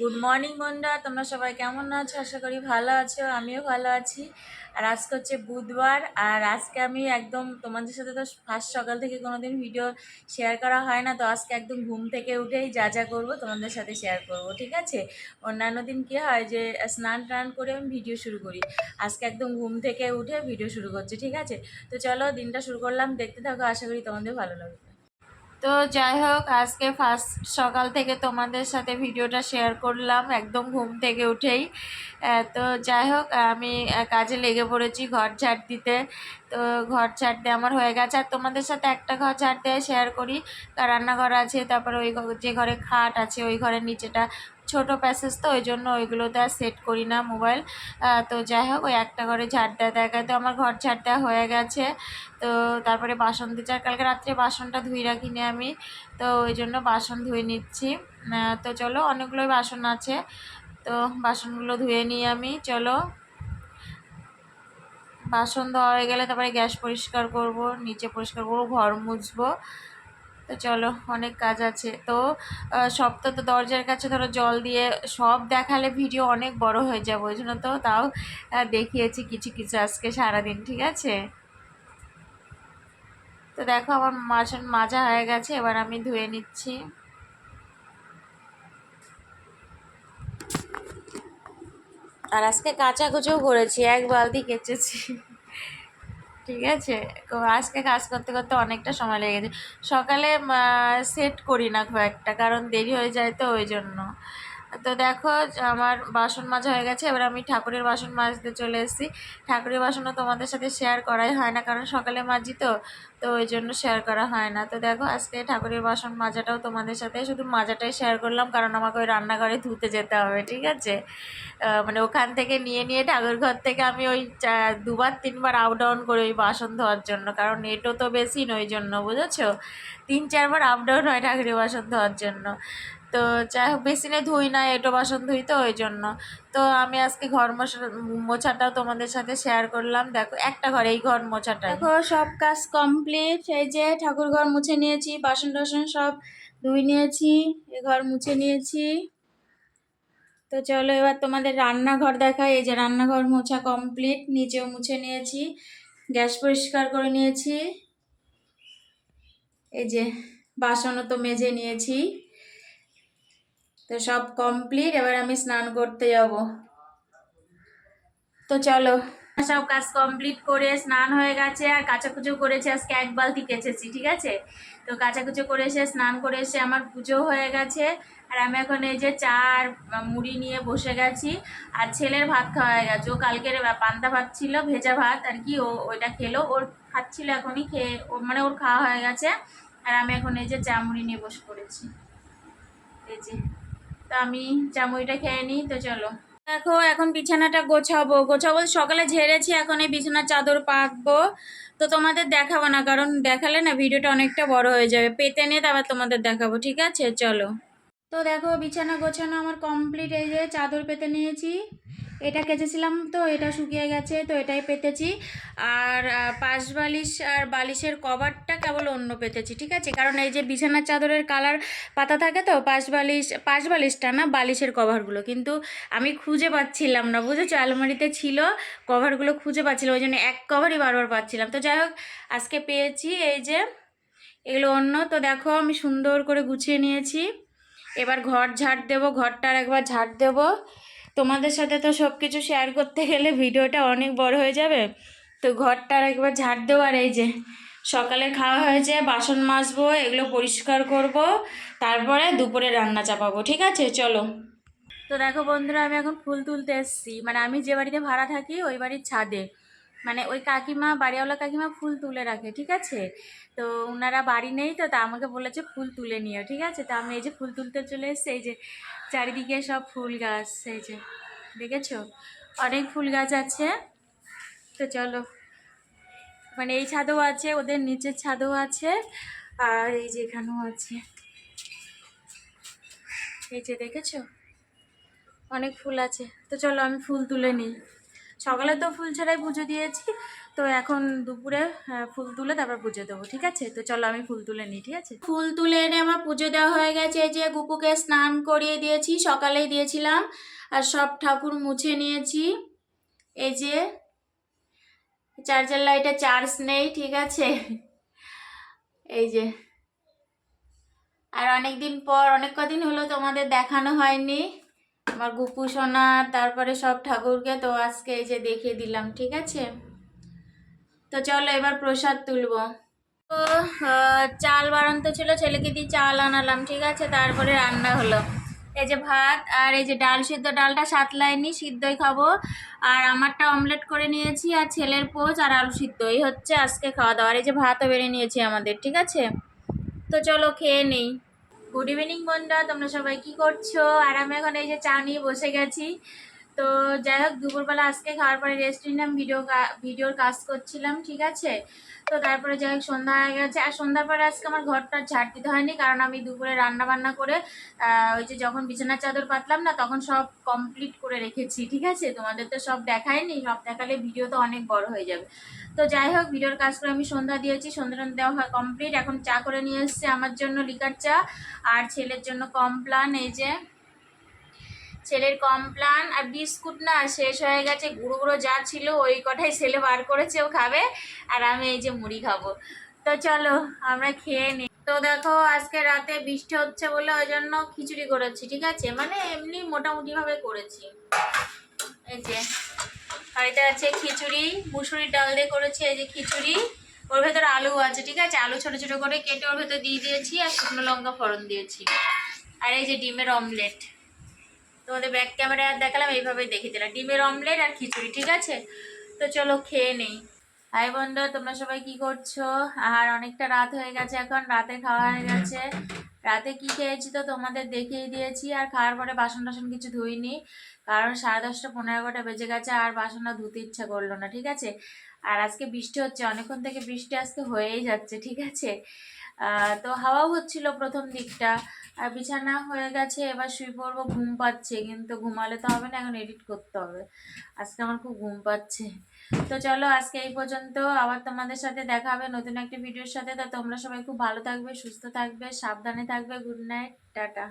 Good morning বন্ধুরা তোমরা সবাই কেমন আছো? আশা করি ভালো আছো, আমিও ভালো আছি। আর আজকে হচ্ছে বুধবার, আর আজকে আমি একদম তোমাদের সাথে তো ফার্স্ট সকাল থেকে কোনোদিন ভিডিও শেয়ার করা হয় না, তো আজকে একদম ঘুম থেকে উঠেই যা যা করব তোমাদের সাথে শেয়ার করব, ঠিক আছে? অন্যান্য দিন কী হয় যে, স্নান টান করে আমি ভিডিও শুরু করি। আজকে একদম ঘুম থেকে উঠে ভিডিও শুরু করছি, ঠিক আছে? তো চলো দিনটা শুরু করলাম, দেখতে থাকো, আশা করি তোমাদের ভালো লাগবে। তো যাই হোক, আজকে ফার্স্ট সকাল থেকে তোমাদের সাথে ভিডিওটা শেয়ার করলাম, একদম ঘুম থেকে উঠেই। তো যাই হোক, আমি কাজে লেগে পড়েছি ঘর ঝাড় দিতে। তো ঘর ঝাড় দিয়ে আমার হয়ে গেছে। আর তোমাদের সাথে একটা ঘর ঝাড় দিয়ে শেয়ার করি। রান্নাঘর আছে, তারপর ওই যে ঘরে খাট আছে, ওই ঘরের নিচেটা ছোট প্যাসেজ তো, ওই জন্য ওইগুলোতে আর সেট করি না মোবাইল তো যাই হোক, ওই একটা ঘরে ঝাড় দেওয়া দেখায় তো আমার ঘর ঝাড় দেওয়া হয়ে গেছে। তো তারপরে বাসন দিতে আর কালকে রাত্রে বাসনটা ধুই রাখিনি আমি, তো ওই জন্য বাসন ধুয়ে নিচ্ছি। তো চলো, অনেকগুলোই বাসন আছে। তো বাসনগুলো ধুয়ে নিই আমি, চলো। বাসন ধোয়া হয়ে গেলে তারপরে গ্যাস পরিষ্কার করব, নিচে পরিষ্কার করব, ঘর মুছবো। তো চলো, অনেক কাজ আছে। তো সব তো দরজার কাছে ধরো জল দিয়ে সব দেখালে ভিডিও অনেক বড় হয়ে যাবে, ওই জন্য তো তাও দেখিয়েছি কিছু কিছু আজকে সারাদিন, ঠিক আছে? তো দেখো আমার বাসন মাজা হয়ে গেছে, এবার আমি ধুয়ে নিচ্ছি। আর আজকে কাঁচা কুচোও করেছি, এক বালতি কেচেছি। ঠিক আছে? আজকে কাজ করতে করতে অনেকটা সময় লেগে গেছে। সকালে সেট করি না খুব একটা, কারণ দেরি হয়ে যায় তো ওই জন্য। তো দেখো, আমার বাসন মাজা হয়ে গেছে। এবার আমি ঠাকুরের বাসন মাজতে চলে এসেছি। ঠাকুরের বাসনও তোমাদের সাথে শেয়ার করাই হয় না, কারণ সকালে মাজি তো তো ওই জন্য শেয়ার করা হয় না। তো দেখো, আজকে ঠাকুরের বাসন মাজাটাও তোমাদের সাথে শুধু মাজাটাই শেয়ার করলাম, কারণ আমাকে ওই রান্নাঘরে ধুতে যেতে হবে, ঠিক আছে? মানে ওখান থেকে নিয়ে নিয়ে ঠাকুর ঘর থেকে আমি ওই দুবার, তিনবার আপ ডাউন করি ওই বাসন ধোয়ার জন্য, কারণ নেটও তো বেশি নয় জন্য, বুঝেছ? তিন, চারবার আপ ডাউন হয় ঠাকুরের বাসন ধোয়ার জন্য। তো যাই হোক বেসিনে ধুই না, এটো বাসন ধুই তো, ওই জন্য। তো আমি আজকে ঘর মশা মোছাটাও তোমাদের সাথে শেয়ার করলাম। দেখো, একটা ঘরে এই ঘর মোছাটা দেখো, সব কাজ কমপ্লিট এই যে ঠাকুর ঘর মুছে নিয়েছি, বাসন টাসন সব ধুই নিয়েছি, এ ঘর মুছে নিয়েছি। তো চলো, এবার তোমাদের রান্নাঘর দেখাই। এই যে রান্নাঘর মোছা কমপ্লিট নিচেও মুছে নিয়েছি, গ্যাস পরিষ্কার করে নিয়েছি। এই যে বাসনও তো মেজে নিয়েছি। তো সব কমপ্লিট এবার আমি স্নান করতে যাব। তো চলো। সব কাজ কমপ্লিট করে স্নান হয়ে গেছে, আর কাচাকুচো করেছে, আজকে এক বালতি কেচেছি, ঠিক আছে? তো কাচাকুচো করে এসে স্নান করে এসে আমার পুজো হয়ে গেছে, আর আমি এখন এই যে চা আর মুড়ি নিয়ে বসে গেছি, আর ছেলের ভাত খাওয়া হয়ে গেছে। ও কালকের পান্তা ভাত ছিল, ভেজা ভাত, আর কি ও ওইটা খেলো। ওর খাচ্ছিল এখনই খেয়ে মানে ওর খাওয়া হয়ে গেছে, আর আমি এখন এই যে চা মুড়ি নিয়ে বসে পড়েছি। এই যে। তো আমি চামুইটা খেয়ে নিই, তো চলো। দেখো, এখন বিছানাটা গোছাবো। গোছাবো সকালে ঝেড়েছি, এখন এই বিছানার চাদর পাকবো। তো তোমাদের দেখাবো না, কারণ দেখালে না ভিডিওটা অনেকটা বড় হয়ে যাবে। পেতে নিয়ে তারপর তোমাদের দেখাবো, ঠিক আছে? চলো। তো দেখো, বিছানা গোছানো আমার কমপ্লিট এই যে চাদর পেতে নিয়েছি। এটা কেচেছিলাম তো, এটা শুকিয়ে গেছে তো, এটাই পেতেছি। আর পাশ বালিশ আর বালিশের কভারটা কেবল অন্য পেতেছি, ঠিক আছে? কারণ এই যে বিছানার চাদরের কালার পাতা থাকে তো পাশ বালিশ পাশ বালিশটা না বালিশের কভারগুলো। কিন্তু আমি খুঁজে পাচ্ছিলাম না, বুঝেছ? আলমারিতে ছিল, কভারগুলো খুঁজে পাচ্ছিলাম, ওই জন্য এক কভারই বারবার পাচ্ছিলাম। তো যাই হোক, আজকে পেয়েছি এই যে, এগুলো অন্য। তো দেখো, আমি সুন্দর করে গুছিয়ে নিয়েছি। এবার ঘর ঝাড় দেবো, ঘরটার একবার ঝাড় দেবো। তোমাদের সাথে তো সব কিছু শেয়ার করতে গেলে ভিডিওটা অনেক বড় হয়ে যাবে। তো ঘরটার একবার ঝাড় দেওয়ার আর এই যে সকালে খাওয়া হয়েছে, বাসন মাজবো, এগুলো পরিষ্কার করব, তারপরে দুপুরে রান্না চাপাবো, ঠিক আছে? চলো। তো দেখো বন্ধুরা, আমি এখন ফুল তুলতে এসেছি। মানে আমি যে বাড়িতে ভাড়া থাকি, ওই বাড়ির ছাদে। মানে ওই কাকিমা, বাড়িওয়ালা কাকিমা ফুল তুলে রাখে, ঠিক আছে? তো ওনারা বাড়ি নেই তো, তা আমাকে বলেছে ফুল তুলে নিও, ঠিক আছে? তো আমি এই যে ফুল তুলতে চলে এসেছি, এই যে চারিদিকে সব ফুল গাছ, এই যে, দেখেছ? অনেক ফুল গাছ আছে। তো চলো মানে এই ছাদও আছে, ওদের নিচের ছাদও আছে, আর এই যে এখানেও আছে। এই যে দেখেছ? অনেক ফুল আছে। তো চলো আমি ফুল তুলে নিই। সকালে তো ফুল ছাড়াই পুজো দিয়েছি, তো এখন দুপুরে ফুল তুলে তারপর পুজো দেবো, ঠিক আছে? তো চলো আমি ফুল তুলে নিই, ঠিক আছে? ফুল তুলে এনে আমার পুজো দেওয়া হয়ে গেছে যে গুপুকে স্নান করিয়ে দিয়েছি, সকালেই দিয়েছিলাম, আর সব ঠাকুর মুছে নিয়েছি, এই যে চার্জার লাইটে চার্জ নেই, ঠিক আছে? এই যে। আর অনেক দিন পর, অনেক কদিন হলো তোমাদের দেখানো হয়নি আমার গুপু সোনা, তারপরে সব ঠাকুরকে তো আজকে এই যে দেখিয়ে দিলাম, ঠিক আছে? তো চলো এবার প্রসাদ তুলবো। তো চাল বাড়ন্ত ছিল, ছেলেকে দিয়ে চাল আনালাম, ঠিক আছে? তারপরে রান্না হলো। এই যে ভাত আর এই যে ডাল সিদ্ধ, ডালটা সাতলাইনি, সিদ্ধই খাব। আর আমারটা অমলেট করে নিয়েছি, আর ছেলের পোচ আর আলু সিদ্ধ, এই হচ্ছে আজকে খাওয়া দাওয়া। আর এই যে ভাতও বেড়ে নিয়েছি আমাদের, ঠিক আছে? তো চলো খেয়ে নেই। গুড ইভিনিং বন্ধুরা তোমরা সবাই কি করছ? আর আমি এখন এই যে চা নিয়ে বসে গেছি। তো যাই হোক, দুপুরবেলা আজকে খাওয়ার পরে রেস্ট নিলাম ভিডিও ভিডিওর কাজ করছিলাম, ঠিক আছে? তো তারপরে যাই হোক, সন্ধ্যা হয়ে গেছে। আর সন্ধ্যার পরে আজকে আমার ঘরটা ঝাড় দিতে হয়নি, কারণ আমি দুপুরে রান্না বান্না করে ওই যে যখন বিছানার চাদর পাতলাম না, তখন সব কমপ্লিট করে রেখেছি, ঠিক আছে? তোমাদের তো সব দেখায়নি, সব দেখালে ভিডিও তো অনেক বড় হয়ে যাবে। তো যাই হোক ভিডিওর কাজ করে আমি সন্ধ্যা দিয়েছি, সন্ধ্যা দেওয়া হয় কমপ্লিট এখন চা করে নিয়ে এসছে আমার জন্য লিকার চা, আর ছেলের জন্য কমপ্লান এই যে ছেলের কমপ্লান আর বিস্কুট না শেষ হয়ে গেছে গুঁড়ো গুঁড়ো যা ছিল ওই কটাই ছেলে বার করেছে, ও খাবে, আর আমি এই যে মুড়ি খাব। তো চলো, আমরা খেয়ে নিই তো দেখো, আজকে রাতে বৃষ্টি হচ্ছে বলে ওই জন্য খিচুড়ি করেছি, ঠিক আছে? মানে এমনি মোটামুটিভাবে করেছি। এই যে, বাড়িতে আছে খিচুড়ি, মুসুরির ডাল দিয়ে করেছি, এই যে খিচুড়ি। ওর ভেতরে আলু আছে, ঠিক আছে? আলু ছোট ছোট করে কেটে ওর ভেতর দিয়ে দিয়েছি, আর শুকনো লঙ্কা ফোড়ন দিয়েছি। আর এই যে ডিমের অমলেট তোমাদের ব্যাক ক্যামেরায় দেখালাম, এইভাবেই দেখে দিলাম। ডিমের অমলেট আর খিচুড়ি, ঠিক আছে? তো চলো খেয়ে নেই। হাই বন্ধু, তোমরা সবাই কি করছ? আর অনেকটা রাত হয়ে গেছে এখন, রাতে খাওয়া হয়ে গেছে। রাতে কি খেয়েছি তো তোমাদের দেখিয়ে দিয়েছি, আর খাওয়ার পরে বাসন টাসন কিছু ধুইনি। কারণ সাড়ে দশটা পনেরো এগারোটা বেজে গেছে আর বাসনটা ধুতে ইচ্ছা করল না, ঠিক আছে? আর আজকে বৃষ্টি হচ্ছে, অনেকক্ষণ থেকে বৃষ্টি আজকে হয়েই যাচ্ছে, ঠিক আছে? তো হাওয়াও হচ্ছিল প্রথম দিকটা, আর বিছানা হয়ে গেছে, এবার শুয়ে পড়ব, ঘুম পাচ্ছে, কিন্তু ঘুমালে তো হবে না, এখন এডিট করতে হবে। আজকে আমার খুব ঘুম পাচ্ছে। তো চলো, আজকে এই পর্যন্ত, আবার তোমাদের সাথে দেখা হবে নতুন একটা ভিডিওর সাথে, তো তোমরা সবাই খুব ভালো থাকবে, সুস্থ থাকবে, সাবধানে থাকবে গুড নাইট টাটা।